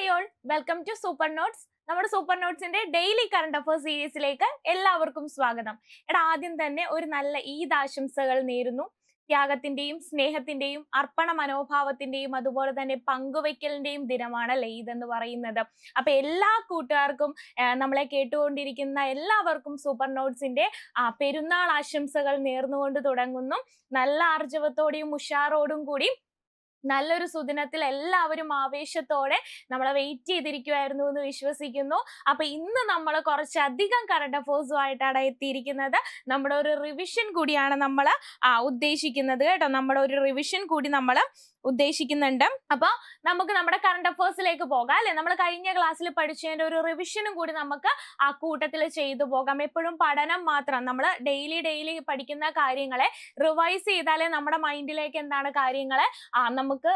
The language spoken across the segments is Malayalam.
Hi all welcome to super notes നമ്മുടെ സൂപ്പർ നോട്ട്സിന്റെ ഡെയിലി കറണ്ട് അഫയേഴ്സ് സീരീസിലേക്ക് എല്ലാവർക്കും സ്വാഗതം. എടാ ആദ്യം തന്നെ ഒരു നല്ല ഈദ് ആശംസകൾ നേരുന്നു. ത്യാഗത്തിന്റെയും സ്നേഹത്തിന്റെയും അർപ്പണ മനോഭാവത്തിന്റെയും അതുപോലെ തന്നെ പങ്കുവെക്കലിന്റെയും ദിനമാണ് ലെയ്ദ് എന്ന് പറയുന്നത്. അപ്പൊ എല്ലാ കൂട്ടുകാർക്കും നമ്മളെ കേട്ടുകൊണ്ടിരിക്കുന്ന എല്ലാവർക്കും സൂപ്പർ നോട്ട്സിന്റെ പെരുന്നാൾ ആശംസകൾ നേർന്നുകൊണ്ട് തുടങ്ങുന്നു. നല്ല ആർജവത്തോടെയും ഉഷാറോടും കൂടി നല്ലൊരു സുദിനത്തിൽ എല്ലാവരും ആവേശത്തോടെ നമ്മളെ വെയിറ്റ് ചെയ്തിരിക്കുമായിരുന്നു എന്ന് വിശ്വസിക്കുന്നു. അപ്പൊ ഇന്ന് നമ്മൾ കുറച്ചധികം കറണ്ട് അഫേഴ്സുമായിട്ടാണ് എത്തിയിരിക്കുന്നത്. നമ്മുടെ ഒരു റിവിഷൻ കൂടിയാണ് നമ്മൾ ഉദ്ദേശിക്കുന്നത് കേട്ടോ. നമ്മുടെ ഒരു റിവിഷൻ കൂടി നമ്മൾ ഉദ്ദേശിക്കുന്നുണ്ട്. അപ്പൊ നമുക്ക് നമ്മുടെ കറണ്ട് അഫേഴ്സിലേക്ക് പോകാം അല്ലെ? നമ്മൾ കഴിഞ്ഞ ക്ലാസ്സിൽ പഠിച്ചതിന്റെ ഒരു റിവിഷനും കൂടി നമുക്ക് ആ കൂട്ടത്തിൽ ചെയ്തു പോകാം. എപ്പോഴും പഠനം മാത്രം നമ്മൾ ഡെയിലി ഡെയിലി പഠിക്കുന്ന കാര്യങ്ങളെ റിവൈസ് ചെയ്താലേ നമ്മുടെ മൈൻഡിലേക്ക് എന്താണ് കാര്യങ്ങളെ ആ നമുക്ക്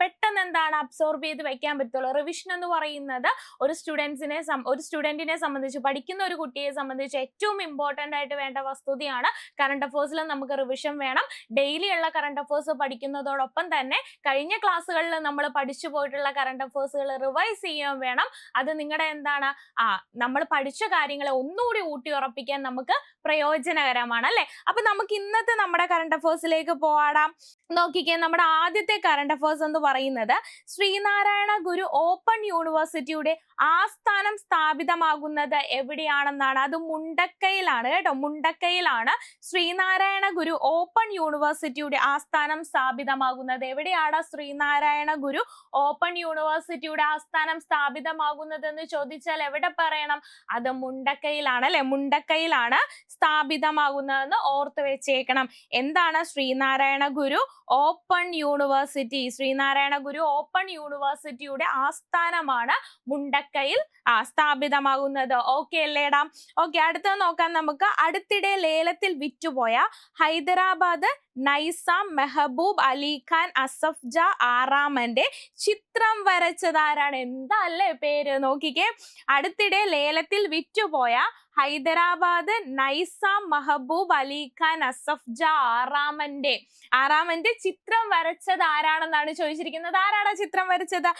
പെട്ടെന്ന് എന്താണ് അബ്സോർബ് ചെയ്ത് വെക്കാൻ പറ്റുള്ളൂ. റിവിഷൻ എന്ന് പറയുന്നത് ഒരു സ്റ്റുഡൻസിനെ ഒരു സ്റ്റുഡന്റിനെ സംബന്ധിച്ച് പഠിക്കുന്ന ഒരു കുട്ടിയെ സംബന്ധിച്ച് ഏറ്റവും ഇമ്പോർട്ടന്റ് ആയിട്ട് വേണ്ട വസ്തുതയാണ് കറണ്ട് അഫേഴ്സിൽ നമുക്ക് റിവിഷൻ വേണം. ഡെയിലി ഉള്ള കറണ്ട് അഫേഴ്സ് പഠിക്കുന്നതോടൊപ്പം തന്നെ കഴിഞ്ഞ ക്ലാസ്സുകളിൽ നമ്മൾ പഠിച്ചു പോയിട്ടുള്ള കറണ്ട് അഫേഴ്സുകൾ റിവൈസ് ചെയ്യാൻ വേണം. അത് നിങ്ങളുടെ എന്താണ്? ആ നമ്മൾ പഠിച്ച കാര്യങ്ങളെ ഒന്നുകൂടി ഊട്ടി ഉറപ്പിക്കാൻ നമുക്ക് പ്രയോജനകരമാണ് അല്ലെ? അപ്പൊ നമുക്ക് ഇന്നത്തെ നമ്മുടെ കറണ്ട് അഫേഴ്സിലേക്ക് പോവാടാം. നോക്കിക്കേ നമ്മുടെ ആദ്യത്തെ കറണ്ട് അഫേഴ്സ് എന്ന് പറയുന്നത് ശ്രീനാരായണ ഗുരു ഓപ്പൺ യൂണിവേഴ്സിറ്റിയുടെ ആസ്ഥാനം സ്ഥാപിതമാകുന്നത് എവിടെയാണെന്നാണ്? അത് മുണ്ടക്കയിലാണ് കേട്ടോ. മുണ്ടക്കയിലാണ് ശ്രീനാരായണ ഗുരു ഓപ്പൺ യൂണിവേഴ്സിറ്റിയുടെ ആസ്ഥാനം സ്ഥാപിതമാകുന്നത്. എവിടെയാണ്? ശ്രീനാരായണ ഗുരു ഓപ്പൺ യൂണിവേഴ്സിറ്റിയുടെ ആസ്ഥാനം സ്ഥാപിതമാകുന്നത് എന്ന് ചോദിച്ചാൽ എവിടെ പറയണം? അത് മുണ്ടക്കയിലാണ് അല്ലെ? മുണ്ടക്കയിലാണ് സ്ഥാപിതമാകുന്നതെന്ന് ഓർത്തു വെച്ചേക്കണം. എന്താണ് Sreenarayana Guru open university? Sreenarayana Guru open യൂണിവേഴ്സിറ്റിയുടെ ആസ്ഥാനമാണ് മുണ്ടക്കയിൽ സ്ഥാപിതമാകുന്നത്. ഓക്കെ അല്ലേടാ ഓക്കെ അടുത്തത് നോക്കാം നമുക്ക്. അടുത്തിടെ ലേലത്തിൽ വിറ്റുപോയ ഹൈദരാബാദ് നൈസാം മെഹബൂബ് അലി ഖാൻ അസഫ് ജ ആറാമന്റെ ചിത്രം വരച്ചതാരാണ്? എന്താ അല്ലേ പേര്? നോക്കിക്കേ. അടുത്തിടെ ലേലത്തിൽ വിറ്റുപോയ ഹൈദരാബാദ് നൈസാം മഹബൂബ് അലി ഖാൻ അസഫ് ജ ആറാമന്റെ ആറാമന്റെ ചിത്രം വരച്ചത് ആരാണെന്നാണ് ചോദിച്ചിരിക്കുന്നത്? ആരാണ് ചിത്രം വരച്ചത്?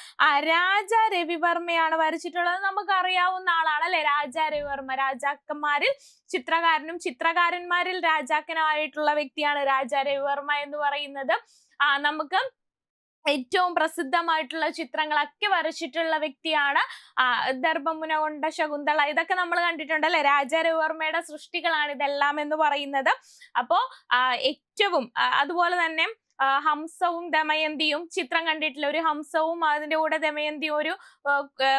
രാജ രവിവർമ്മയാണ് വരച്ചിട്ടുള്ളത്. നമുക്ക് അറിയാവുന്ന ആളാണ് അല്ലെ? രാജ രവിവർമ്മ. രാജാക്കന്മാരിൽ ചിത്രകാരനും ചിത്രകാരന്മാരിൽ രാജാക്കനായിട്ടുള്ള വ്യക്തിയാണ് രാജ രവിവർമ്മ എന്ന് പറയുന്നത്. ആ നമുക്ക് ഏറ്റവും പ്രസിദ്ധമായിട്ടുള്ള ചിത്രങ്ങളൊക്കെ വരച്ചിട്ടുള്ള വ്യക്തിയാണ് ദർഭമുന കൊണ്ട ശകുന്തള. ഇതൊക്കെ നമ്മൾ കണ്ടിട്ടുണ്ട് അല്ലെ രാജ രവിവർമ്മയുടെ സൃഷ്ടികളാണ് ഇതെല്ലാം എന്ന് പറയുന്നത്. അപ്പോ ഏറ്റവും അതുപോലെ തന്നെ ഹംസവും ദമയന്തിയും ചിത്രം കണ്ടിട്ടില്ല. ഒരു ഹംസവും അതിന്റെ കൂടെ ദമയന്തിയും ഒരു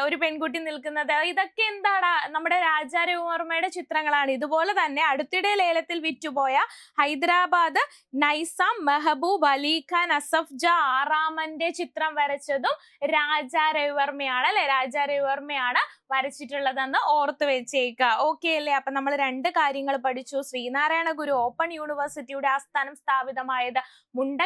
ഒരു പെൺകുട്ടി നിൽക്കുന്നത്. ഇതൊക്കെ എന്താടാ? നമ്മുടെ രാജാ രവിവർമ്മയുടെ ചിത്രങ്ങളാണ്. ഇതുപോലെ തന്നെ അടുത്തിടെ ലേലത്തിൽ വിറ്റുപോയ ഹൈദരാബാദ് നൈസാം മെഹബൂബ് അലി ഖാൻ അസഫ് ജ ആറാമന്റെ ചിത്രം വരച്ചതും രാജാ രവിവർമ്മയാണ് അല്ലെ? രാജാ രവിവർമ്മയാണ് വരച്ചിട്ടുള്ളതെന്ന് ഓർത്ത് വെച്ചേക്കുക ഓക്കെ അല്ലേ? അപ്പൊ നമ്മൾ രണ്ട് കാര്യങ്ങൾ പഠിച്ചു. ശ്രീനാരായണ ഗുരു ഓപ്പൺ യൂണിവേഴ്സിറ്റിയുടെ ആസ്ഥാനം സ്ഥാപിതമായത്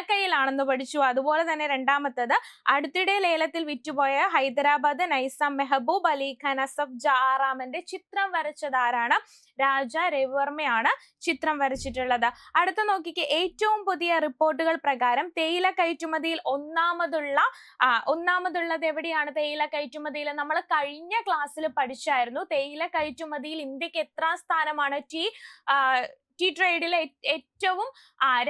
മുണ്ടക്കയിലാണെന്ന് പഠിച്ചു. അതുപോലെ തന്നെ രണ്ടാമത്തത് അടുത്തിടെ ലേലത്തിൽ വിറ്റുപോയ ഹൈദരാബാദ് നൈസാം മെഹബൂബ് അലി ഖാൻ അസഫ് ജാറാമന്റെ ചിത്രം വരച്ചത് ആരാണ് രാജ രവിവർമ്മയാണ് ചിത്രം വരച്ചിട്ടുള്ളത്. അടുത്ത നോക്കിക്ക് ഏറ്റവും പുതിയ റിപ്പോർട്ടുകൾ പ്രകാരം തേയില കയറ്റുമതിയിൽ ഒന്നാമതുള്ള ഒന്നാമതുള്ളത് എവിടെയാണ്? തേയില കയറ്റുമതിയിൽ. നമ്മൾ കഴിഞ്ഞ ക്ലാസ്സിൽ പഠിച്ചായിരുന്നു തേയില കയറ്റുമതിയിൽ ഇന്ത്യയ്ക്ക് എത്രാം സ്ഥാനമാണ്? ടി ടി ട്രേഡിൽ ഏറ്റവും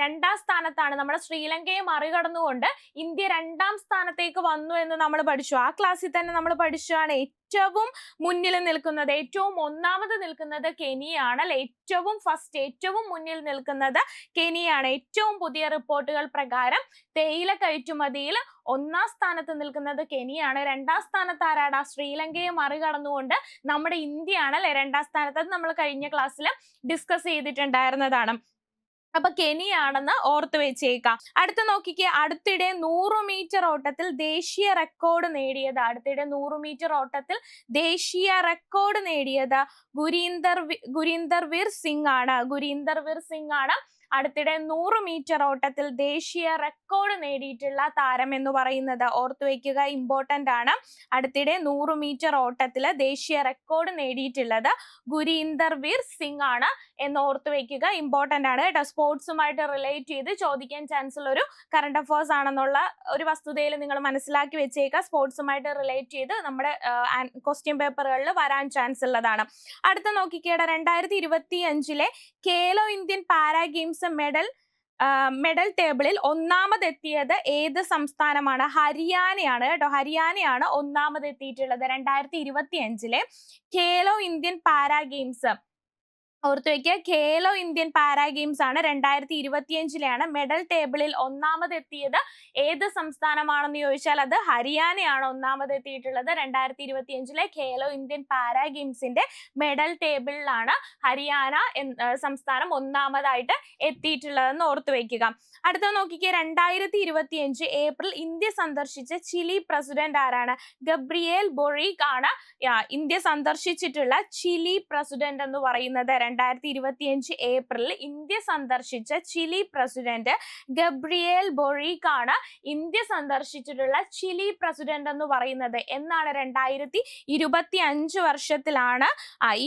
രണ്ടാം സ്ഥാനത്താണ്. നമ്മുടെ ശ്രീലങ്കയെ മറികടന്നുകൊണ്ട് ഇന്ത്യ രണ്ടാം സ്ഥാനത്തേക്ക് വന്നു എന്ന് നമ്മൾ പഠിച്ചു. ആ ക്ലാസ്സിൽ തന്നെ നമ്മൾ പഠിച്ചതാണ് ഏറ്റവും മുന്നിൽ നിൽക്കുന്നത് ഏറ്റവും ഒന്നാമത് നിൽക്കുന്നത് കെനിയാണ് അല്ലെ? ഏറ്റവും ഫസ്റ്റ് ഏറ്റവും മുന്നിൽ നിൽക്കുന്നത് കെനിയാണ്. ഏറ്റവും പുതിയ റിപ്പോർട്ടുകൾ പ്രകാരം തേയില കയറ്റുമതിയിൽ ഒന്നാം സ്ഥാനത്ത് നിൽക്കുന്നത് കെനിയാണ്. രണ്ടാം സ്ഥാനത്ത് ആരാടാ? ശ്രീലങ്കയെ മറികടന്നുകൊണ്ട് നമ്മുടെ ഇന്ത്യയാണ് അല്ലെ? രണ്ടാം സ്ഥാനത്ത് നമ്മൾ കഴിഞ്ഞ ക്ലാസ്സിൽ ഡിസ്കസ് ചെയ്തിട്ടുണ്ടായിരുന്നതാണ്. അപ്പൊ കെനിയാണെന്ന് ഓർത്തു വെച്ചേക്കാം. അടുത്ത നോക്കിക്കേ അടുത്തിടെ നൂറ് മീറ്റർ ഓട്ടത്തിൽ ദേശീയ റെക്കോർഡ് നേടിയത്. അടുത്തിടെ നൂറ് മീറ്റർ ഓട്ടത്തിൽ ദേശീയ റെക്കോർഡ് നേടിയത് ഗുരീന്ദർ ഗുരീന്ദർ വീർ സിംഗ് ആണ്. ഗുരീന്ദർ വീർ സിംഗ് ആണ്. അടുത്തിടെ നൂറ് മീറ്റർ ഓട്ടത്തിൽ ദേശീയ റെക്കോർഡ് നേടിയിട്ടുള്ള താരം എന്ന് പറയുന്നത് ഓർത്തു വയ്ക്കുക ഇമ്പോർട്ടന്റ് ആണ്. അടുത്തിടെ നൂറ് മീറ്റർ ഓട്ടത്തിൽ ദേശീയ റെക്കോർഡ് നേടിയിട്ടുള്ളത് ഗുരീന്ദർ വീർ സിംഗ് ആണ് എന്ന് ഓർത്തു വയ്ക്കുക ഇമ്പോർട്ടന്റ് ആണ് കേട്ടോ. സ്പോർട്സുമായിട്ട് റിലേറ്റ് ചെയ്ത് ചോദിക്കാൻ ചാൻസ് ഉള്ള ഒരു കറണ്ട് അഫേഴ്സ് ആണെന്നുള്ള ഒരു വസ്തുതയിൽ നിങ്ങൾ മനസ്സിലാക്കി വെച്ചേക്കുക സ്പോർട്സുമായിട്ട് റിലേറ്റ് ചെയ്ത് നമ്മുടെ ക്വസ്റ്റ്യൻ പേപ്പറുകളിൽ വരാൻ ചാൻസ് ഉള്ളതാണ്. അടുത്ത നോക്കിക്കേട രണ്ടായിരത്തി ഇരുപത്തി അഞ്ചിലെ Khelo Indian para games medal medal ടേബിളിൽ ഒന്നാമതെത്തിയത് ഏത് സംസ്ഥാനമാണ്? ഹരിയാനയാണ് കേട്ടോ. ഹരിയാനയാണ് ഒന്നാമതെത്തിയിട്ടുള്ളത്. രണ്ടായിരത്തി ഇരുപത്തി അഞ്ചിലെ ഖേലോ ഇന്ത്യൻ പാരാ ഗെയിംസ് ഓർത്തു വെക്കുക ഖേലോ ഇന്ത്യൻ പാരാ ഗെയിംസ് ആണ് രണ്ടായിരത്തി ഇരുപത്തിയഞ്ചിലെയാണ് മെഡൽ ടേബിളിൽ ഒന്നാമത് എത്തിയത് ഏത് സംസ്ഥാനമാണെന്ന് ചോദിച്ചാൽ അത് ഹരിയാനയാണ് ഒന്നാമത് എത്തിയിട്ടുള്ളത് രണ്ടായിരത്തി ഇരുപത്തിയഞ്ചിലെ ഖേലോ ഇന്ത്യൻ പാരാ ഗെയിംസിന്റെ മെഡൽ ടേബിളിലാണ് ഹരിയാന സംസ്ഥാനം ഒന്നാമതായിട്ട് എത്തിയിട്ടുള്ളതെന്ന് ഓർത്തു വെക്കുക അടുത്ത നോക്കിക്കേ. രണ്ടായിരത്തി ഇരുപത്തിയഞ്ച് ഏപ്രിൽ ഇന്ത്യ സന്ദർശിച്ച ചിലി പ്രസിഡന്റ് ആരാണ്? ഗബ്രിയേൽ ബൊറീഖ് ആണ്. ഇന്ത്യ സന്ദർശിച്ചിട്ടുള്ള ചിലി പ്രസിഡന്റ് എന്ന് പറയുന്നത് രണ്ടായിരത്തി ഇരുപത്തിയഞ്ച് ഏപ്രിലിൽ ഇന്ത്യ സന്ദർശിച്ച ചിലി പ്രസിഡന്റ് ഗബ്രിയേൽ ബൊറീക്കാണ് ഇന്ത്യ സന്ദർശിച്ചിട്ടുള്ള ചിലി പ്രസിഡന്റ് എന്ന് പറയുന്നത്. എന്നാണ് രണ്ടായിരത്തി ഇരുപത്തി അഞ്ച് വർഷത്തിലാണ്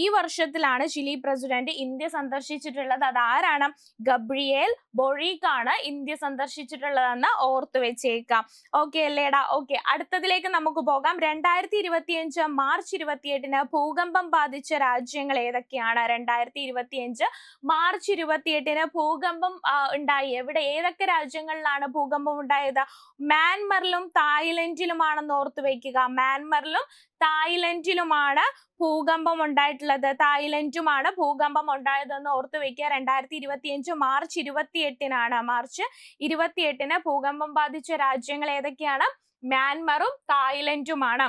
ഈ വർഷത്തിലാണ് ചിലി പ്രസിഡന്റ് ഇന്ത്യ സന്ദർശിച്ചിട്ടുള്ളത്. അതാരാണ് ഗബ്രിയേൽ ബൊറീക്കാണ് ഇന്ത്യ സന്ദർശിച്ചിട്ടുള്ളതെന്ന് ഓർത്തു വെച്ചേക്കാം. ഓക്കെ അല്ലേടാ? ഓക്കെ അടുത്തതിലേക്ക് നമുക്ക് പോകാം. രണ്ടായിരത്തി ഇരുപത്തിയഞ്ച് മാർച്ച് ഇരുപത്തിയെട്ടിന് ഭൂകമ്പം ബാധിച്ച രാജ്യങ്ങൾ ഏതൊക്കെയാണ്? രണ്ടായിരത്തി ഇരുപത്തിയഞ്ച് മാർച്ച് ഇരുപത്തിയെട്ടിന് ഭൂകമ്പം ഉണ്ടായി. എവിടെ ഏതൊക്കെ രാജ്യങ്ങളിലാണ് ഭൂകമ്പം ഉണ്ടായത്? മ്യാൻമറിലും തായ്ലൻഡിലുമാണെന്ന് ഓർത്തു വെക്കുക. മ്യാൻമറിലും തായ്ലൻഡിലുമാണ് ഭൂകമ്പം ഉണ്ടായിട്ടുള്ളത്. തായ്ലൻഡുമാണ് ഭൂകമ്പം ഉണ്ടായതെന്ന് ഓർത്തു വെക്കുക. രണ്ടായിരത്തി ഇരുപത്തിയഞ്ച് മാർച്ച് ഇരുപത്തിയെട്ടിനാണ്. മാർച്ച് ഇരുപത്തിയെട്ടിന് ഭൂകമ്പം ബാധിച്ച രാജ്യങ്ങൾ ഏതൊക്കെയാണ്? മ്യാൻമറും തായ്ലൻഡുമാണ്.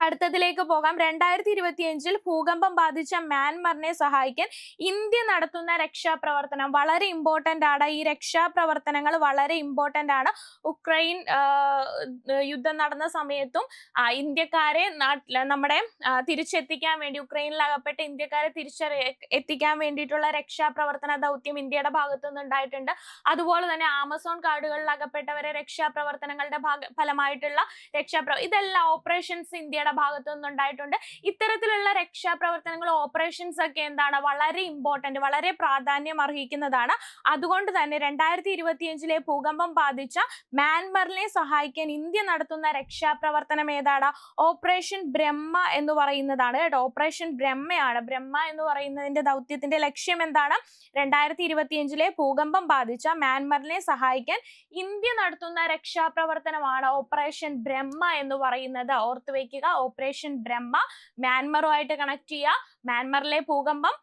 അടുത്തതിലേക്ക് പോകാം. രണ്ടായിരത്തി ഇരുപത്തിയഞ്ചിൽ ഭൂകമ്പം ബാധിച്ച മ്യാൻമറിനെ സഹായിക്കാൻ ഇന്ത്യ നടത്തുന്ന രക്ഷാപ്രവർത്തനം വളരെ ഇമ്പോർട്ടന്റ് ആണ്. ഈ രക്ഷാപ്രവർത്തനങ്ങൾ വളരെ ഇമ്പോർട്ടന്റ് ആണ്. ഉക്രൈൻ യുദ്ധം നടന്ന സമയത്തും ഇന്ത്യക്കാരെ നമ്മുടെ തിരിച്ചെത്തിക്കാൻ വേണ്ടി ഉക്രൈനിൽ അകപ്പെട്ട ഇന്ത്യക്കാരെ തിരിച്ച എത്തിക്കാൻ വേണ്ടിയിട്ടുള്ള രക്ഷാപ്രവർത്തന ദൗത്യം ഇന്ത്യയുടെ ഭാഗത്തു നിന്ന് ഉണ്ടായിട്ടുണ്ട് അതുപോലെ തന്നെ ആമസോൺ കാർഡുകളിൽ അകപ്പെട്ടവരെ രക്ഷാപ്രവർത്തനങ്ങളുടെ ഭാഗ ഫലമായിട്ടുള്ള രക്ഷാപ്രവ ഇതെല്ലാം ഓപ്പറേഷൻസ് ഇന്ത്യയുടെ ഭാഗത്തു നിന്നുണ്ടായിട്ടുണ്ട്. ഇത്തരത്തിലുള്ള രക്ഷാപ്രവർത്തനങ്ങൾ ഓപ്പറേഷൻസ് ഒക്കെ എന്താണ്? വളരെ ഇമ്പോർട്ടന്റ് വളരെ പ്രാധാന്യം അർഹിക്കുന്നതാണ്. അതുകൊണ്ട് തന്നെ രണ്ടായിരത്തി ഇരുപത്തിയഞ്ചിലെ ഭൂകമ്പം ബാധിച്ച മ്യാൻമറിനെ സഹായിക്കാൻ ഇന്ത്യ നടത്തുന്ന രക്ഷാപ്രവർത്തനം ഏതാണ്? ഓപ്പറേഷൻ ബ്രഹ്മ എന്ന് പറയുന്നതാണ് കേട്ടോ. ഓപ്പറേഷൻ ബ്രഹ്മയാണ്. ബ്രഹ്മ എന്ന് പറയുന്നതിന്റെ ദൗത്യത്തിന്റെ ലക്ഷ്യം എന്താണ്? രണ്ടായിരത്തി ഇരുപത്തിയഞ്ചിലെ ഭൂകമ്പം ബാധിച്ച മ്യാൻമറിനെ സഹായിക്കാൻ ഇന്ത്യ നടത്തുന്ന രക്ഷാപ്രവർത്തനമാണ് ഓപ്പറേഷൻ ബ്രഹ്മ എന്ന് പറയുന്നത്. ഓർത്തു വെക്കുക. ഓപ്പറേഷൻ ബ്രഹ്മ മ്യാൻമറുമായിട്ട് കണക്ട് ചെയ്യുക. മ്യാൻമറിലെ ഭൂകമ്പം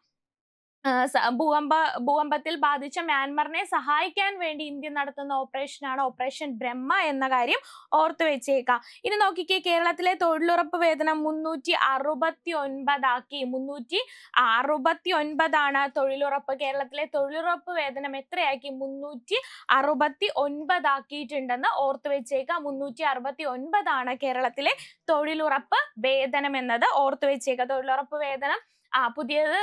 ഭൂകമ്പ ഭൂകമ്പത്തിൽ ബാധിച്ച മ്യാൻമറിനെ സഹായിക്കാൻ വേണ്ടി ഇന്ത്യ നടത്തുന്ന ഓപ്പറേഷനാണ് ഓപ്പറേഷൻ ബ്രഹ്മ എന്ന കാര്യം ഓർത്തു വെച്ചേക്കാം. ഇനി നോക്കിക്കേ കേരളത്തിലെ തൊഴിലുറപ്പ് വേതനം മുന്നൂറ്റി അറുപത്തി ഒൻപതാക്കി മുന്നൂറ്റി അറുപത്തി ഒൻപതാണ് തൊഴിലുറപ്പ്. കേരളത്തിലെ തൊഴിലുറപ്പ് വേതനം എത്രയാക്കി? മുന്നൂറ്റി അറുപത്തി ഒൻപതാക്കിയിട്ടുണ്ടെന്ന് ഓർത്തു വെച്ചേക്കാം. മുന്നൂറ്റി അറുപത്തി ഒൻപതാണ് കേരളത്തിലെ തൊഴിലുറപ്പ് വേതനം എന്നത് ഓർത്തു വെച്ചേക്കാം. തൊഴിലുറപ്പ് വേതനം ആ പുതിയത്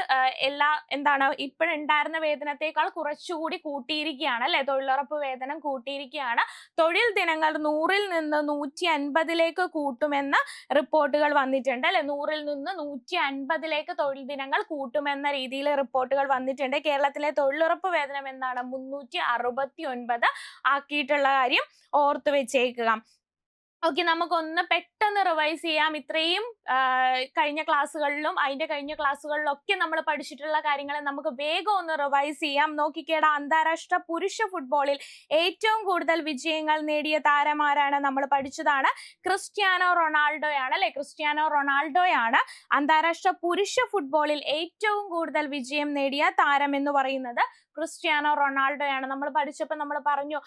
എല്ലാ എന്താണ് ഇപ്പോഴുണ്ടായിരുന്ന വേതനത്തെക്കാൾ കുറച്ചുകൂടി കൂട്ടിയിരിക്കുകയാണ് അല്ലെ? തൊഴിലുറപ്പ് വേതനം കൂട്ടിയിരിക്കുകയാണ്. തൊഴിൽ ദിനങ്ങൾ നൂറിൽ നിന്ന് നൂറ്റി അൻപതിലേക്ക് കൂട്ടുമെന്ന റിപ്പോർട്ടുകൾ വന്നിട്ടുണ്ട് അല്ലെ? നൂറിൽ നിന്ന് നൂറ്റി അൻപതിലേക്ക് തൊഴിൽ ദിനങ്ങൾ കൂട്ടുമെന്ന രീതിയിൽ റിപ്പോർട്ടുകൾ വന്നിട്ടുണ്ട്. കേരളത്തിലെ തൊഴിലുറപ്പ് വേതനം എന്താണ്? മുന്നൂറ്റി അറുപത്തി ഒൻപത് ആക്കിയിട്ടുള്ള കാര്യം ഓർത്തു വെച്ചേക്കുക. ഓക്കെ നമുക്കൊന്ന് പെട്ടെന്ന് റിവൈസ് ചെയ്യാം. ഇത്രയും കഴിഞ്ഞ ക്ലാസ്സുകളിലും അതിന്റെ കഴിഞ്ഞ ക്ലാസ്സുകളിലൊക്കെ നമ്മൾ പഠിച്ചിട്ടുള്ള കാര്യങ്ങളെ നമുക്ക് വേഗം ഒന്ന് റിവൈസ് ചെയ്യാം. നോക്കിക്കേട അന്താരാഷ്ട്ര പുരുഷ ഫുട്ബോളിൽ ഏറ്റവും കൂടുതൽ വിജയങ്ങൾ നേടിയ താരമാരാണ് നമ്മൾ പഠിച്ചതാണ് ക്രിസ്ത്യാനോ റൊണാൾഡോയാണ് അല്ലെ? ക്രിസ്ത്യാനോ റൊണാൾഡോയാണ് അന്താരാഷ്ട്ര പുരുഷ ഫുട്ബോളിൽ ഏറ്റവും കൂടുതൽ വിജയം നേടിയ താരം എന്ന് പറയുന്നത് ക്രിസ്ത്യാനോ റൊണാൾഡോയാണ്. നമ്മൾ പഠിച്ചപ്പോൾ നമ്മൾ പറഞ്ഞു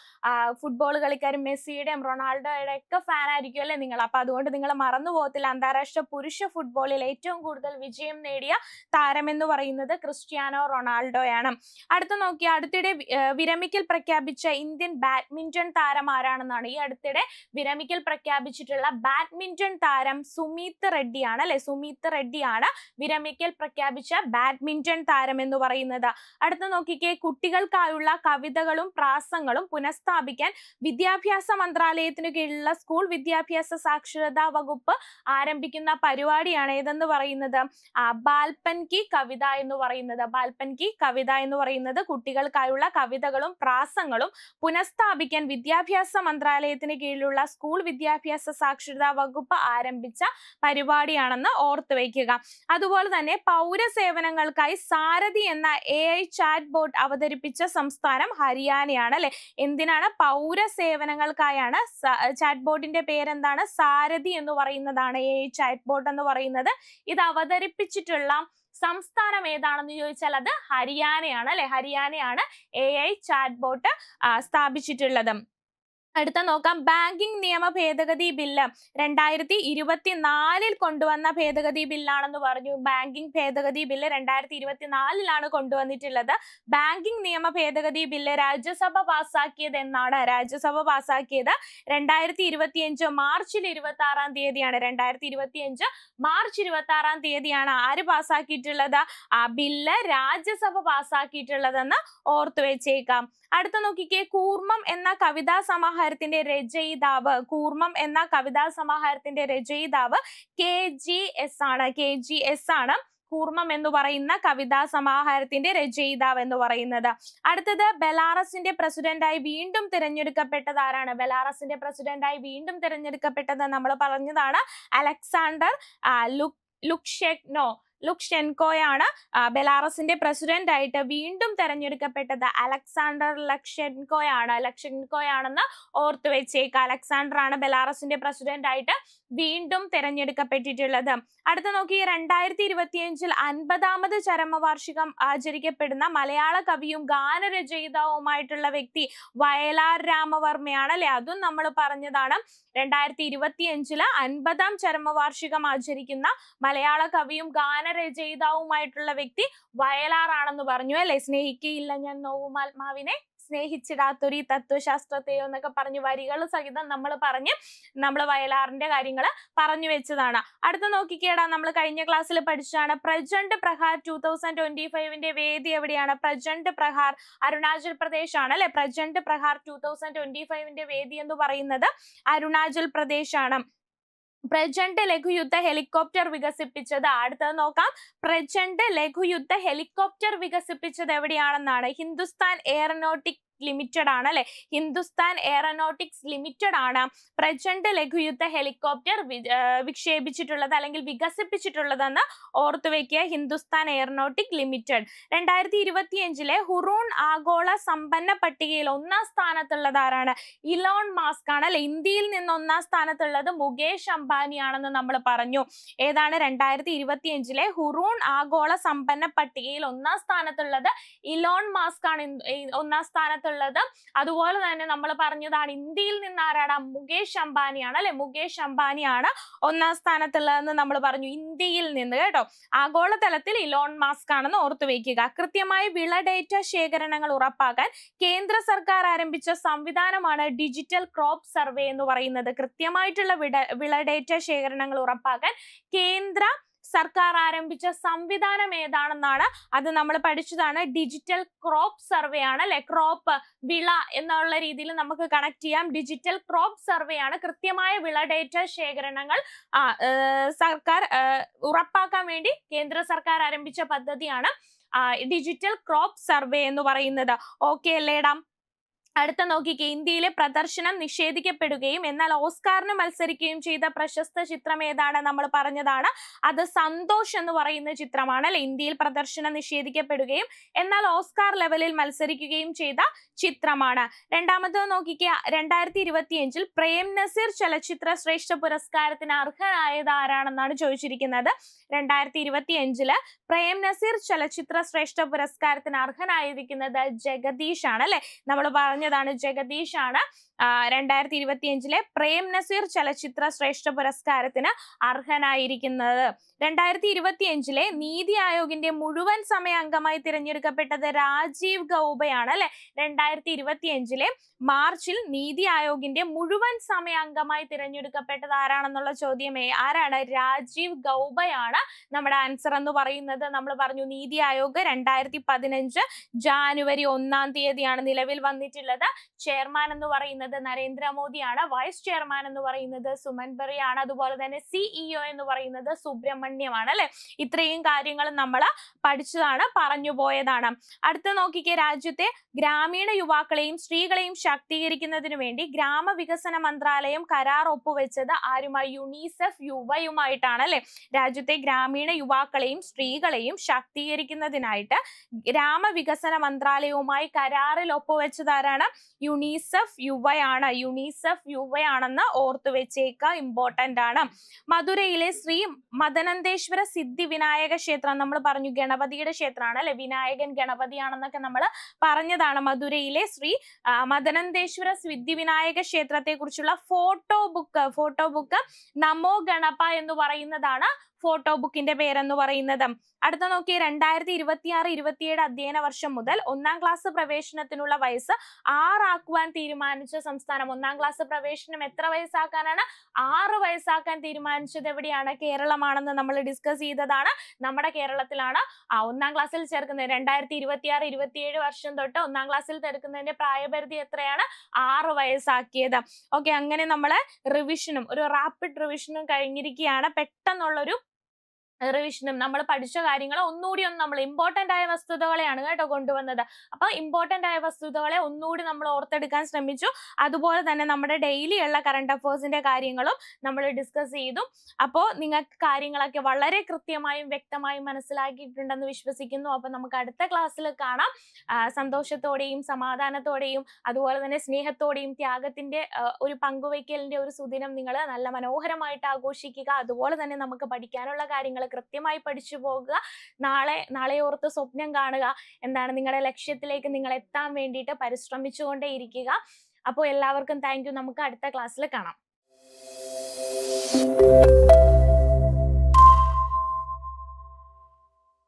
ഫുട്ബോൾ കളിക്കാരും മെസ്സിയുടെയും റൊണാൾഡോയുടെ ഒക്കെ ഫാൻ ആയിരിക്കും അല്ലേ നിങ്ങൾ. അപ്പൊ അതുകൊണ്ട് നിങ്ങൾ മറന്നു പോകത്തില്ല. അന്താരാഷ്ട്ര പുരുഷ ഫുട്ബോളിൽ ഏറ്റവും കൂടുതൽ വിജയം നേടിയ താരമെന്ന് പറയുന്നത് ക്രിസ്ത്യാനോ റൊണാൾഡോയാണ്. അടുത്ത നോക്കി അടുത്തിടെ വിരമിക്കൽ പ്രഖ്യാപിച്ച ഇന്ത്യൻ ബാഡ്മിന്റൺ താരം ആരാണെന്നാണ്? ഈ അടുത്തിടെ വിരമിക്കൽ പ്രഖ്യാപിച്ചിട്ടുള്ള ബാഡ്മിന്റൺ താരം സുമീത് റെഡ്ഡിയാണ് അല്ലെ? സുമീത് റെഡ്ഡിയാണ് വിരമിക്കൽ പ്രഖ്യാപിച്ച ബാഡ്മിന്റൺ താരം എന്ന് പറയുന്നത്. അടുത്ത നോക്കിക്കേ കുട്ടികൾക്കായുള്ള കവിതകളും പ്രാസങ്ങളും പുനഃസ്ഥാപിക്കാൻ വിദ്യാഭ്യാസ മന്ത്രാലയത്തിന് കീഴിലുള്ള സ്കൂൾ വിദ്യാഭ്യാസ സാക്ഷരതാ വകുപ്പ് ആരംഭിക്കുന്ന പരിപാടിയാണ് ഏതെന്ന് പറയുന്നത്? ബാൽപൻ കി കവിത എന്ന് പറയുന്നത്. ബാൽപൻ കി കവിത എന്ന് പറയുന്നത് കുട്ടികൾക്കായുള്ള കവിതകളും പ്രാസങ്ങളും പുനഃസ്ഥാപിക്കാൻ വിദ്യാഭ്യാസ മന്ത്രാലയത്തിന് കീഴിലുള്ള സ്കൂൾ വിദ്യാഭ്യാസ സാക്ഷരതാ വകുപ്പ് ആരംഭിച്ച പരിപാടിയാണെന്ന് ഓർത്തു വയ്ക്കുക അതുപോലെ തന്നെ പൗരസേവനങ്ങൾക്കായി സാരഥി എന്ന എ ഐ ചാറ്റ് ബോട്ട് അവതരിപ്പിച്ച സംസ്ഥാനം ഹരിയാനയാണ് അല്ലെ? എന്തിനാണ്? പൗര സേവനങ്ങൾക്കായാണ് ചാറ്റ് ബോട്ടിന്റെ പേരെന്താണ്? സാരഥി എന്ന് പറയുന്നതാണ് ഈ ചാറ്റ് ബോട്ട് എന്ന് പറയുന്നത്. ഇത് അവതരിപ്പിച്ചിട്ടുള്ള സംസ്ഥാനം ഏതാണെന്ന് ചോദിച്ചാൽ അത് ഹരിയാനയാണ് അല്ലെ? ഹരിയാനയാണ് എ ഐ ചാറ്റ് ബോട്ട് സ്ഥാപിച്ചിട്ടുള്ളത്. അടുത്ത നോക്കാം. ബാങ്കിംഗ് നിയമ ഭേദഗതി ബില്ല് രണ്ടായിരത്തി ഇരുപത്തിനാലിൽ കൊണ്ടുവന്ന ഭേദഗതി ബില്ലാണെന്ന് പറഞ്ഞു. ബാങ്കിംഗ് ഭേദഗതി ബില്ല് രണ്ടായിരത്തി ഇരുപത്തിനാലിലാണ് കൊണ്ടുവന്നിട്ടുള്ളത്. ബാങ്കിംഗ് നിയമ ഭേദഗതി ബില്ല് രാജ്യസഭ പാസ്സാക്കിയത് എന്നാണ്. രാജ്യസഭ പാസ്സാക്കിയത് രണ്ടായിരത്തി ഇരുപത്തിയഞ്ച് മാർച്ചിൽ ഇരുപത്തി ആറാം തീയതിയാണ്. രണ്ടായിരത്തി ഇരുപത്തിയഞ്ച് മാർച്ച് ഇരുപത്തി ആറാം തീയതിയാണ് ആര് പാസ്സാക്കിയിട്ടുള്ളത് ആ ബില്ല് രാജ്യസഭ പാസ്സാക്കിയിട്ടുള്ളതെന്ന് ഓർത്തു വെച്ചേക്കാം അടുത്ത നോക്കിക്കേ. കൂർമ്മം എന്ന കവിതാ സമാഹാരത്തിന്റെ രചയിതാവ് കൂർമ്മം എന്ന കവിതാ സമാഹാരത്തിന്റെ രചയിതാവ് കെ ജി എസ് ആണ്. കെ ജി എസ് ആണ് കൂർമ്മം എന്ന് പറയുന്ന കവിതാ സമാഹാരത്തിന്റെ രചയിതാവ് എന്ന് പറയുന്നത്. അടുത്തത് ബെലാറസിന്റെ പ്രസിഡന്റായി വീണ്ടും തിരഞ്ഞെടുക്കപ്പെട്ടത് ആരാണ്? ബെലാറസിന്റെ പ്രസിഡന്റായി വീണ്ടും തിരഞ്ഞെടുക്കപ്പെട്ടത് നമ്മൾ പറഞ്ഞതാണ് അലക്സാണ്ടർ ലുക് ലുക്ഷെക്നോ ലുക്ഷെൻകോയാണ് ബെലാറസിന്റെ പ്രസിഡന്റ് ആയിട്ട് വീണ്ടും തെരഞ്ഞെടുക്കപ്പെട്ടത് അലക്സാണ്ടർ ലക്ഷെൻകോയാണ്. ലക്ഷെൻകോയാണെന്ന് ഓർത്തു വെച്ചേക്ക്. അലക്സാണ്ടർ ആണ് ബെലാറസിന്റെ പ്രസിഡന്റ് ആയിട്ട് വീണ്ടും തെരഞ്ഞെടുക്കപ്പെട്ടിട്ടുള്ളത്. അടുത്ത നോക്കി രണ്ടായിരത്തി ഇരുപത്തിയഞ്ചിൽ അൻപതാമത് ചരമവാർഷികം ആചരിക്കപ്പെടുന്ന മലയാള കവിയും ഗാനരചയിതാവുമായിട്ടുള്ള വ്യക്തി വയലാർ രാമവർമ്മയാണ് അല്ലെ? അതും നമ്മൾ പറഞ്ഞതാണ്. രണ്ടായിരത്തി ഇരുപത്തിയഞ്ചിൽ അൻപതാം ചരമവാർഷികം ആചരിക്കുന്ന മലയാള കവിയും ഗാനരചയിതാവുമായിട്ടുള്ള വ്യക്തി വയലാറാണെന്ന് പറഞ്ഞു അല്ലെ? സ്നേഹിക്കയില്ല ഞാൻ നോവുമാത്മാവിനെ. സ്നേഹിച്ചിടാത്തൊരു ഈ തത്വശാസ്ത്രത്തെയോ എന്നൊക്കെ പറഞ്ഞു വരികൾ സഹിതം നമ്മൾ പറഞ്ഞ് നമ്മൾ വയലാറിന്റെ കാര്യങ്ങൾ പറഞ്ഞു വെച്ചതാണ്. അടുത്ത നോക്കിക്കേടാ നമ്മൾ കഴിഞ്ഞ ക്ലാസ്സിൽ പഠിച്ചതാണ്. Prachand Prahar two thousand twenty ഫൈവിന്റെ വേദി എവിടെയാണ്? പ്രജന്റ് പ്രഹാർ അരുണാചൽ പ്രദേശ് ആണ് അല്ലെ? Prachand Prahar two thousand twenty ഫൈവിന്റെ വേദി എന്ന് പറയുന്നത് അരുണാചൽ പ്രദേശ് ആണ് പ്രചണ്ഡ് ലഘുയുദ്ധ ഹെലികോപ്റ്റർ വികസിപ്പിച്ചത് അടുത്തത് നോക്കാം. പ്രചണ്ഡ് ലഘുയുദ്ധ ഹെലികോപ്റ്റർ വികസിപ്പിച്ചത് എവിടെയാണെന്നാണ്. ഹിന്ദുസ്ഥാൻ എയറോനോട്ടിക് ലിമിറ്റഡ് ആണ് അല്ലെ? ഹിന്ദുസ്ഥാൻ എയറോനോട്ടിക്സ് ലിമിറ്റഡ് ആണ് പ്രചണ്ഡ് ലഘുയുദ്ധ ഹെലികോപ്റ്റർ വിക്ഷേപിച്ചിട്ടുള്ളത് അല്ലെങ്കിൽ വികസിപ്പിച്ചിട്ടുള്ളതെന്ന് ഓർത്തു വെക്കുക ഹിന്ദുസ്ഥാൻ എയറോനോട്ടിക് ലിമിറ്റഡ് രണ്ടായിരത്തി ഇരുപത്തിയഞ്ചിലെ ഹുറൂൺ ആഗോള സമ്പന്ന പട്ടികയിൽ ഒന്നാം സ്ഥാനത്തുള്ളത് ആരാണ്? ഇലോൺ മാസ്ക് ആണ് അല്ലെ? ഇന്ത്യയിൽ നിന്ന് ഒന്നാം സ്ഥാനത്തുള്ളത് മുകേഷ് അംബാനി ആണെന്ന് നമ്മൾ പറഞ്ഞു. ഏതാണ്? രണ്ടായിരത്തി ഇരുപത്തിയഞ്ചിലെ ഹുറൂൺ ആഗോള സമ്പന്ന പട്ടികയിൽ ഒന്നാം സ്ഥാനത്തുള്ളത് ഇലോൺ മാസ്ക് ആണ്. ഒന്നാം സ്ഥാനത്ത് സ്ഥാനത്തുള്ളത് അതുപോലെ തന്നെ നമ്മൾ പറഞ്ഞതാണ് ഇന്ത്യയിൽ നിന്ന് ആരാണ് മുകേഷ് അംബാനിയാണ് അല്ലെ? മുകേഷ് അംബാനിയാണ് ഒന്നാം സ്ഥാനത്തുള്ളതെന്ന് നമ്മൾ പറഞ്ഞു. ഇന്ത്യയിൽ നിന്ന് കേട്ടോ. ആഗോളതലത്തിൽ ഇലോൺ മാസ്ക് ആണെന്ന് ഓർത്തു വയ്ക്കുക കൃത്യമായ വിള ഡേറ്റ ശേഖരണങ്ങൾ ഉറപ്പാക്കാൻ കേന്ദ്ര സർക്കാർ ആരംഭിച്ച സംവിധാനമാണ് ഡിജിറ്റൽ ക്രോപ്പ് സർവേ എന്ന് പറയുന്നത്. കൃത്യമായിട്ടുള്ള വിള ഡേറ്റ ശേഖരണങ്ങൾ ഉറപ്പാക്കാൻ കേന്ദ്ര സർക്കാർ ആരംഭിച്ച സംവിധാനം ഏതാണെന്നാണ് അത് നമ്മൾ പഠിച്ചതാണ്. ഡിജിറ്റൽ ക്രോപ്പ് സർവേ ആണ് അല്ലെ? ക്രോപ്പ് വിള എന്നുള്ള രീതിയിൽ നമുക്ക് കണക്ട് ചെയ്യാം. ഡിജിറ്റൽ ക്രോപ്പ് സർവേ ആണ് കൃത്യമായ വിള ഡേറ്റ ശേഖരണങ്ങൾ സർക്കാർ ഉറപ്പാക്കാൻ വേണ്ടി കേന്ദ്ര സർക്കാർ ആരംഭിച്ച പദ്ധതിയാണ് ഡിജിറ്റൽ ക്രോപ്പ് സർവേ എന്ന് പറയുന്നത്. ഓക്കെ അല്ലേടാം അടുത്ത നോക്കിക്കേ ഇന്ത്യയിലെ പ്രദർശനം നിഷേധിക്കപ്പെടുകയും എന്നാൽ ഓസ്കാറിന് മത്സരിക്കുകയും ചെയ്ത പ്രശസ്ത ചിത്രം ഏതാണ് നമ്മൾ പറഞ്ഞതാണ്? അത് സന്തോഷ് എന്ന് പറയുന്ന ചിത്രമാണ് അല്ലെ? ഇന്ത്യയിൽ പ്രദർശനം നിഷേധിക്കപ്പെടുകയും എന്നാൽ ഓസ്കാർ ലെവലിൽ മത്സരിക്കുകയും ചെയ്ത ചിത്രമാണ്. രണ്ടാമത് നോക്കിക്കേ രണ്ടായിരത്തി ഇരുപത്തിയഞ്ചിൽ പ്രേം നസീർ ചലച്ചിത്ര ശ്രേഷ്ഠ പുരസ്കാരത്തിന് അർഹനായത് ആരാണെന്നാണ് ചോദിച്ചിരിക്കുന്നത്. രണ്ടായിരത്തി ഇരുപത്തിയഞ്ചിൽ പ്രേം നസീർ ചലച്ചിത്ര ശ്രേഷ്ഠ പുരസ്കാരത്തിന് അർഹനായിരിക്കുന്നത് ജഗദീഷ് ആണ് അല്ലെ? നമ്മൾ പറഞ്ഞതാണ് ജഗദീഷ് ആണ് രണ്ടായിരത്തി ഇരുപത്തിയഞ്ചിലെ പ്രേം നസീർ ചലച്ചിത്ര ശ്രേഷ്ഠ പുരസ്കാരത്തിന് അർഹനായിരിക്കുന്നത്. രണ്ടായിരത്തി ഇരുപത്തിയഞ്ചിലെ നീതി ആയോഗിന്റെ മുഴുവൻ സമയ അംഗമായി തിരഞ്ഞെടുക്കപ്പെട്ടത് രാജീവ് ഗൗബയാണ് അല്ലെ? രണ്ടായിരത്തി ഇരുപത്തിയഞ്ചിലെ മാർച്ചിൽ നീതി ആയോഗിന്റെ മുഴുവൻ സമയ അംഗമായി തിരഞ്ഞെടുക്കപ്പെട്ടത് ആരാണെന്നുള്ള ചോദ്യമേ ആരാണ്? രാജീവ് ഗൗബയാണ് നമ്മുടെ ആൻസർ എന്ന് പറയുന്നത്. നമ്മൾ പറഞ്ഞു നീതി ആയോഗ് രണ്ടായിരത്തി പതിനഞ്ച് ജാനുവരി ഒന്നാം തീയതിയാണ് നിലവിൽ വന്നിട്ടുള്ളത്. ചെയർമാൻ എന്ന് പറയുന്നത് നരേന്ദ്രമോദിയാണ്. വൈസ് ചെയർമാൻ എന്ന് പറയുന്നത് സുമൻ ബെറിയാണ് അതുപോലെ തന്നെ സിഇഒ എന്ന് പറയുന്നത് സുബ്രഹ്മണ്യമാണ് അല്ലെ? ഇത്രയും കാര്യങ്ങൾ നമ്മൾ പഠിച്ചതാണ് പറഞ്ഞു പോയതാണ്. അടുത്ത നോക്കിക്കേ രാജ്യത്തെ ഗ്രാമീണ യുവാക്കളെയും സ്ത്രീകളെയും ശാക്തീകരിക്കുന്നതിനു വേണ്ടി ഗ്രാമവികസന മന്ത്രാലയം കരാർ ഒപ്പുവെച്ചത് ആരുമായി? യുണീസെഫ് യുവയുമായിട്ടാണ് അല്ലെ? രാജ്യത്തെ ഗ്രാമീണ യുവാക്കളെയും സ്ത്രീകളെയും ശാക്തീകരിക്കുന്നതിനായിട്ട് ഗ്രാമവികസന മന്ത്രാലയവുമായി കരാറിൽ ഒപ്പുവെച്ചതാരാണ് യുണീസെഫ് യുണീസെഫ് യുവയാണ്. യുണീസെഫ് യുവയാണെന്ന് ഓർത്തു വെച്ചേക്ക ഇമ്പോർട്ടന്റ് ആണ്. മധുരയിലെ ശ്രീ മദനന്തേശ്വര സിദ്ധി വിനായക ക്ഷേത്രം നമ്മൾ പറഞ്ഞു. ഗണപതിയുടെ ക്ഷേത്രമാണ് അല്ലെ? വിനായകൻ ഗണപതിയാണെന്നൊക്കെ നമ്മൾ പറഞ്ഞതാണ്. മധുരയിലെ ശ്രീ മദനന്തേശ്വര സിദ്ധി വിനായക ക്ഷേത്രത്തെ കുറിച്ചുള്ള photo book photo book Namo ഗണപ എന്ന് പറയുന്നതാണ് ഫോട്ടോ ബുക്കിന്റെ പേരെന്ന് പറയുന്നത്. അടുത്ത നോക്കിയേ രണ്ടായിരത്തി ഇരുപത്തി ആറ് ഇരുപത്തിയേഴ് അധ്യയന വർഷം മുതൽ ഒന്നാം ക്ലാസ് പ്രവേശനത്തിനുള്ള വയസ്സ് ആറാക്കുവാൻ തീരുമാനിച്ച സംസ്ഥാനം. ഒന്നാം ക്ലാസ് പ്രവേശനം എത്ര വയസ്സാക്കാനാണ്? ആറ് വയസ്സാക്കാൻ തീരുമാനിച്ചത് എവിടെയാണ്? കേരളമാണെന്ന് നമ്മൾ ഡിസ്കസ് ചെയ്തതാണ്. നമ്മുടെ കേരളത്തിലാണ് ആ ഒന്നാം ക്ലാസ്സിൽ ചേർക്കുന്നത്. രണ്ടായിരത്തി ഇരുപത്തി ആറ് ഇരുപത്തിയേഴ് വർഷം തൊട്ട് ഒന്നാം ക്ലാസ്സിൽ ചേർക്കുന്നതിന്റെ പ്രായപരിധി എത്രയാണ്? ആറ് വയസ്സാക്കിയത്. ഓക്കെ അങ്ങനെ നമ്മൾ റിവിഷനും ഒരു റാപ്പിഡ് റിവിഷനും കഴിഞ്ഞിരിക്കുകയാണ്. പെട്ടെന്നുള്ളൊരു റിവിഷനും നമ്മൾ പഠിച്ച കാര്യങ്ങൾ ഒന്നുകൂടി ഒന്ന് നമ്മൾ ഇമ്പോർട്ടന്റ് ആയ വസ്തുതകളെയാണ് കേട്ടോ കൊണ്ടുവന്നത്. അപ്പൊ ഇമ്പോർട്ടന്റ് ആയ വസ്തുതകളെ ഒന്നുകൂടി നമ്മൾ ഓർത്തെടുക്കാൻ ശ്രമിച്ചു. അതുപോലെ തന്നെ നമ്മുടെ ഡെയിലി ഉള്ള കറണ്ട് അഫേഴ്സിന്റെ കാര്യങ്ങളും നമ്മൾ ഡിസ്കസ് ചെയ്തു. അപ്പോൾ നിങ്ങൾക്ക് കാര്യങ്ങളൊക്കെ വളരെ കൃത്യമായും വ്യക്തമായും മനസ്സിലാക്കിയിട്ടുണ്ടെന്ന് വിശ്വസിക്കുന്നു. അപ്പൊ നമുക്ക് അടുത്ത ക്ലാസ്സിൽ കാണാം. സന്തോഷത്തോടെയും സമാധാനത്തോടെയും അതുപോലെ തന്നെ സ്നേഹത്തോടെയും ത്യാഗത്തിന്റെ ഒരു പങ്കുവയ്ക്കലിന്റെ ഒരു സുദിനം നിങ്ങൾ നല്ല മനോഹരമായിട്ട് ആഘോഷിക്കുക. അതുപോലെ തന്നെ നമുക്ക് പഠിക്കാനുള്ള കാര്യങ്ങൾ കൃത്യമായി പഠിച്ചു പോകുക. നാളെ നാളെ ഓർത്ത് സ്വപ്നം കാണുക. എന്താണ് നിങ്ങളുടെ ലക്ഷ്യത്തിലേക്ക് നിങ്ങൾ എത്താൻ വേണ്ടിയിട്ട് പരിശ്രമിച്ചുകൊണ്ടേ ഇരിക്കുക. അപ്പോൾ എല്ലാവർക്കും താങ്ക് നമുക്ക് അടുത്ത ക്ലാസ്സിൽ കാണാം.